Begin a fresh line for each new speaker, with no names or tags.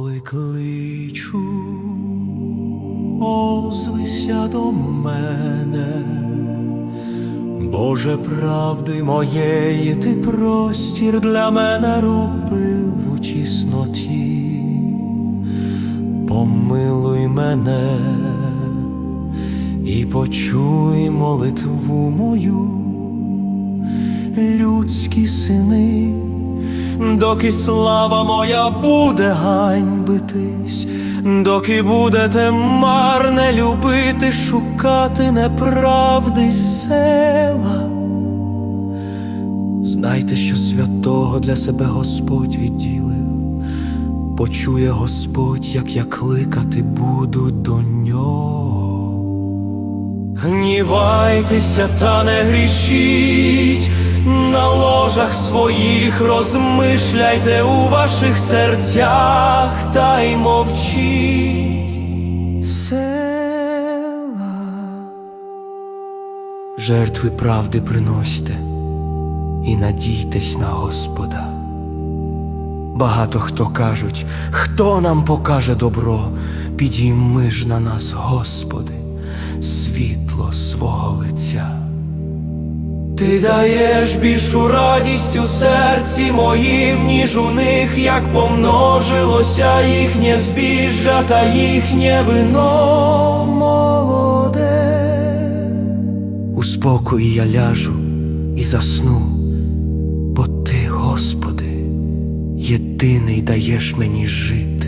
коли кличу, озвися до мене, Боже правди моєї, ти простір для мене робив у тісноті, помилуй мене і почуй молитву мою, людські сини доки слава моя буде ганьбитись, доки будете марне любити, шукати неправди села. Знайте, що святого для себе Господь відділив, почує Господь, як я кликати буду до нього. Гнівайтеся та не грішіть, на ложах своїх розмишляйте у ваших серцях та й мовчіть. Села. Жертви правди приносьте і надійтесь на Господа. Багато хто кажуть, хто нам покаже добро, підійми ж на нас, Господи, світло свого лиця. Ти даєш більшу радість у серці моїм, ніж у них, як помножилося їхнє збіжжя та їхнє вино молоде. У спокої я ляжу і засну, бо ти, Господи, єдиний даєш мені жити